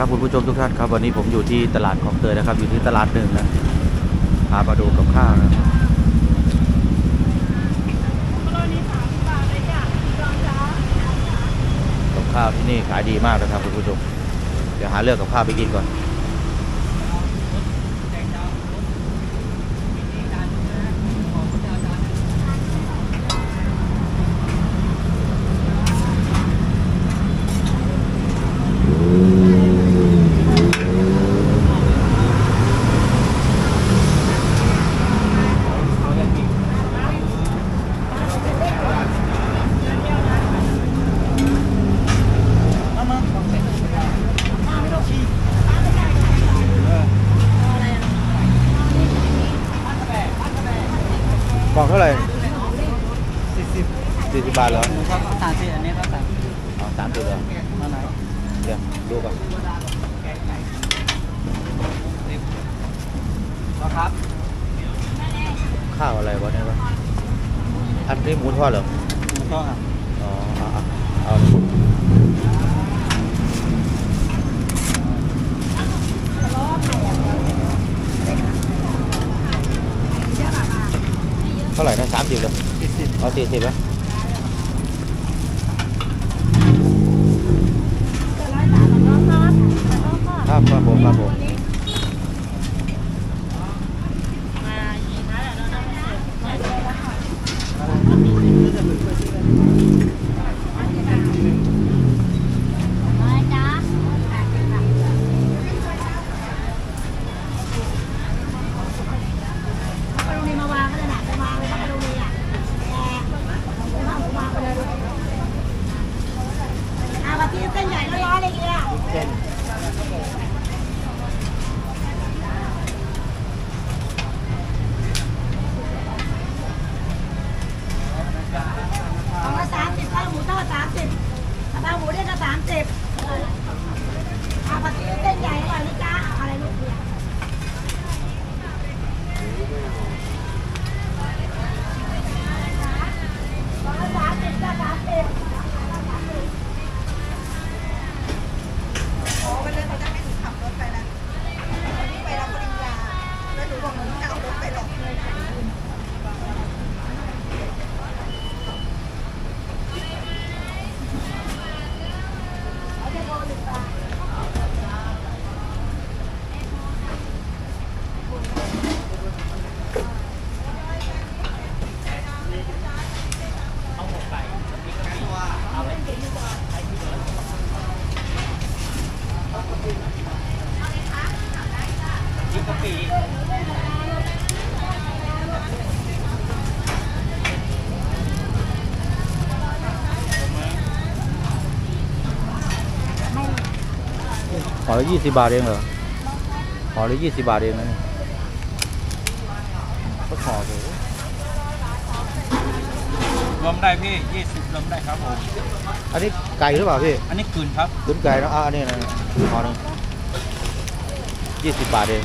ครับคุณผู้ชมทุกท่านครับวันนี้ผมอยู่ที่ตลาดของเตยนะครับ อยู่ที่ตลาดหนึ่งนะพามาดูกับข้าวนะกับข้าวที่นี่ขายดีมากนะครับคุณผู้ชมเดี๋ยวหาเลือกกับข้าวไปกินก่อนาไหร่สี่สิบสี่สิบบาทเหรอครับสามสิบอันนี้ก็สามสิบเอาสามสิบเหรอมาไหนเดี๋ยวดูก่อนครับข้าวอะไรวะเนี่ยวะอันนี้หมูทอดเหรอมันก็ครับอ๋อเอาเอา เอาเท่าไหร่นะสามสิบเลยสี่สิบเอาสี่สิบไหมครับครับผมครับผมเส้น ของละสามสิบข้าวหมูทอดสามสิบกะเพราหมูเด้งก็สามสิบเอาผัดซีอิ๊วเส้นใหญ่อร่อยนะจ๊ะเอาอะไรลูกเนี่ยของละสามสิบจ้ะสามสิบ โอ้วันนั้นเขาจะให้หนูขับรถไปนะวันนี้ไปรับปริญญา แล้วหนูบอกหนูไม่เอารถไปหรอก ห่อ ละยี่สิบบาทเองเหรอห่อละยี่สิบบาทเองนะเนี่ยก็ห่อเลยรวมได้พี่ยี่สิบรวมได้ครับผมอันนี้ไก่หรือเปล่าพี่อันนี้คืนครับตุ๋นไก่นะอะอันนี้นะห่อหนึงยี่สิบบาทเอง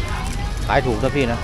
ขายถูกนะพี่นะ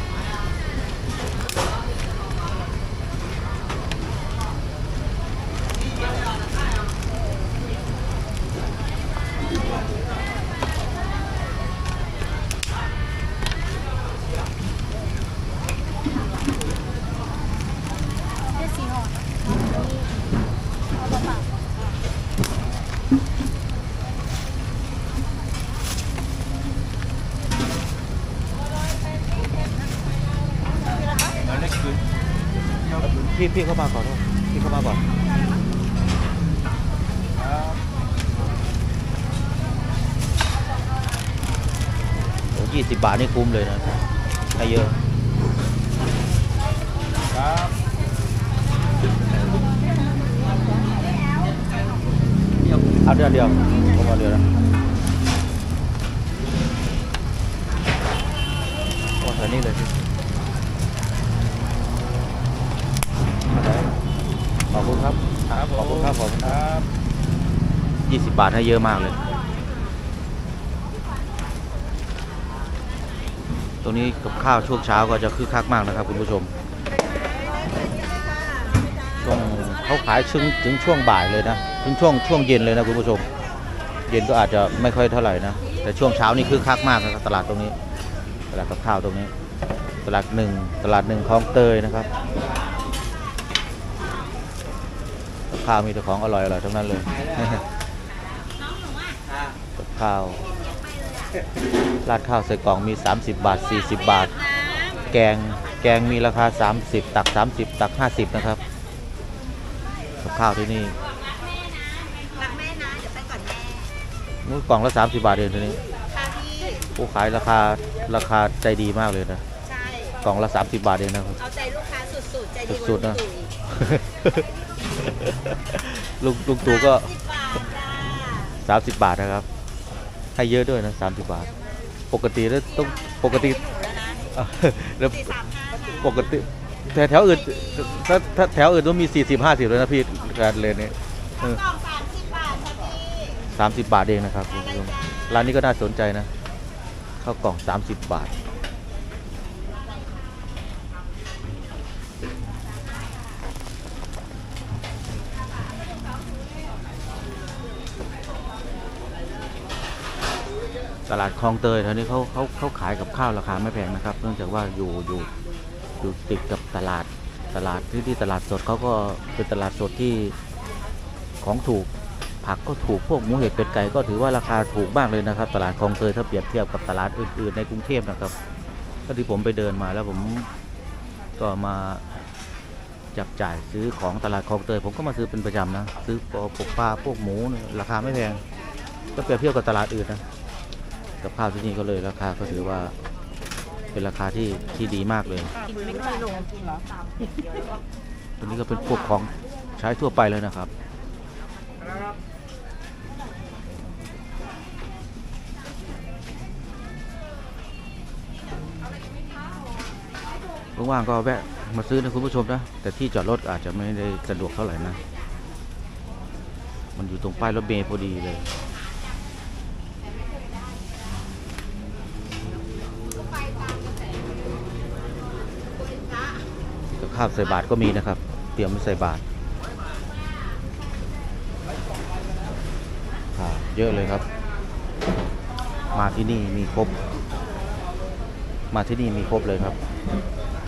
พี่พี่เข้ามาก่อนครับพี่เข้ามาก่อนครับโอ้ยี่สิบบาทนี่คุ้มเลยนะให้เยอะครับเอาเดือนเดียวผมเอาเดือนนะโอ้แถวนี้เลยพี่ขอบคุณครับ ครับผมครับขอบคุณคครับรับยี่สิบบาทให้เยอะมากเลย ตรงนี้กับข้าวช่วงเช้าก็จะคึกคักมากนะครับคุณผู้ชม ช่วงเขาขายถึงถึงช่วงบ่ายเลยนะ ถึงช่วงช่วงเย็นเลยนะคุณผู้ชม เย็นก็อาจจะไม่ค่อยเท่าไหร่นะ แต่ช่วงเช้านี่คือคักมากนะครับตลาดตรงนี้ ตลาดกับข้าวตรงนี้ ตลาดหนึ่งตลาดหนึ่งคลองเตยนะครับกับ ข้าวมีแต่ของอร่อยอร่อยทั้งนั้นเลยกับข้าวราดข้าวใส่กล่องมี 30 บาท 40 บาท แกงแกงมีราคา 30 ตัก 30 ตัก 50 นะครับกับข้าวที่นี่รักแม่นะเดี๋ยวไปก่อนแม่นู้นกล่องละ 30 บาทเองทีนี้ค่ะพี่ผู้ขายราคาราคาใจดีมากเลยนะใช่กล่องละ 30 บาทเองนะครับเอาใจลูกค้าสุดๆ ใจดีกว่าสุดๆนะ ลูกตุ๋ยลุงลุงตู่ก็สิบบาทจ้า30 บาทนะครับ ให้เยอะด้วยนะ 30 บาท ปกติแล้วต้องปกติหมูแล้วนะแล้วสี่สามห้าค่ะปกติแต่แถวอื่นถ้าถ้าแถวอื่นต้องมี 40 50เลยนะพี่การเลยเนี่ยเออ กล่องสามสิบบาทค่ะพี่30 บาทเองนะครับคุณผู้ชมร้านนี้ก็น่าสนใจนะข้าวกล่อง 30 บาท ตลาดคลองเตยแถวนี้เขาเขาเขาขายกับข้าวราคาไม่แพงนะครับ เนื่องจากว่าอยู่อยู่อยู่ติดกับตลาดตลาดที่ที่ตลาดสดเขาก็เป็นตลาดสดที่ของถูกผักก็ถูกพวกหมูเห็ดเป็ดไก่ก็ถือว่าราคาถูกมากเลยนะครับ ตลาดคลองเตยถ้าเปรียบเทียบกับตลาดอื่นๆในกรุงเทพนะครับก็ที่ผมไปเดินมาแล้วผมก็มาจับจ่ายซื้อของตลาดคลองเตยผมก็มาซื้อเป็นประจำนะซื้อพวกปลาพวกหมูราคาไม่แพงก็เปรียบเทียบกับตลาดอื่นนะ กับข้าวที่นี่ก็เลยราคาก็ถือว่าเป็นราคาที่ที่ดีมากเลยตัวนี้ก็เป็นพวกของใช้ทั่วไปเลยนะครับว่างๆก็แวะมาซื้อนะคุณผู้ชมนะ แต่ที่จอดรถอาจจะไม่ได้สะดวกเท่าไหร่นะ มันอยู่ตรงป้ายรถเมล์พอดีเลย กับข้าวใส่บาทก็มีนะครับ เตรียมไว้ใส่บาทเยอะเลยครับ มาที่นี่มีครบ มาที่นี่มีครบเลยครับ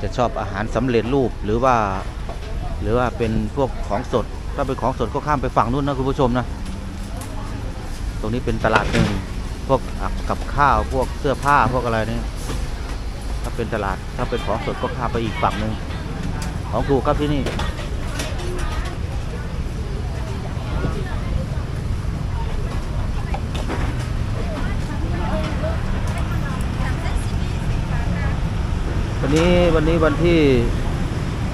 จะชอบอาหารสำเร็จรูปหรือว่า หรือว่าเป็นพวกของสด ถ้าเป็นของสดก็ข้ามไปฝั่งนู้นนะคุณผู้ชมนะ ตรงนี้เป็นตลาดหนึ่งพวกกับข้าวพวกเสื้อผ้าพวกอะไรนี่ถ้าเป็นตลาดถ้าเป็นของสดก็ข้ามไปอีกฝั่งหนึ่ง ของถูกครับที่นี่วันนี้วันนี้วันที่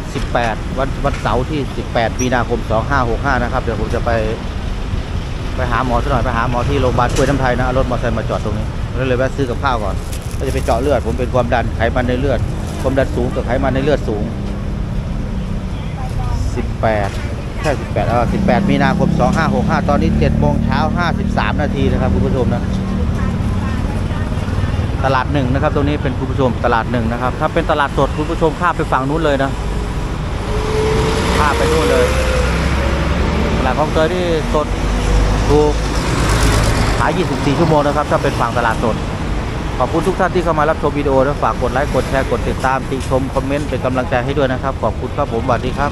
18 วันวันเสาร์ที่ 18 มีนาคม 2565 นะครับ เดี๋ยวผมจะไป ไปหาหมอสักหน่อยไปหาหมอที่โรงพยาบาลกล้วยน้ำไทยนะเอารถมอเตอร์ไซค์มาจอดตรงนี้แล้วเลยแวะซื้อกับข้าวก่อน ก็จะไปเจาะเลือด ผมเป็นความดันไขมันในเลือด ความดันสูงกับไขมันในเลือดสูง 18ใช่18เออ18 มีนาคม 2565 ตอนนี้7โมงเช้า 53 นาทีนะครับคุณผู้ชมนะ ตลาดหนึ่งนะครับ ตรงนี้เป็นคุณผู้ชมตลาดหนึ่งนะครับ ถ้าเป็นตลาดสดคุณผู้ชมข้ามไปฝั่งนู้นเลยนะข้ามไปนู่นเลย ตลาดคลองเตยนี่สดถูกขาย 24 ชั่วโมงนะครับ ถ้าเป็นฝั่งตลาดสดขอบคุณทุกท่านที่เข้ามารับชมวิดีโอนะฝากกดไลค์ กดแชร์ กดติดตาม ติชม คอมเมนต์ เป็นกำลังใจให้ด้วยนะครับ ขอบคุณครับผมสวัสดีครับ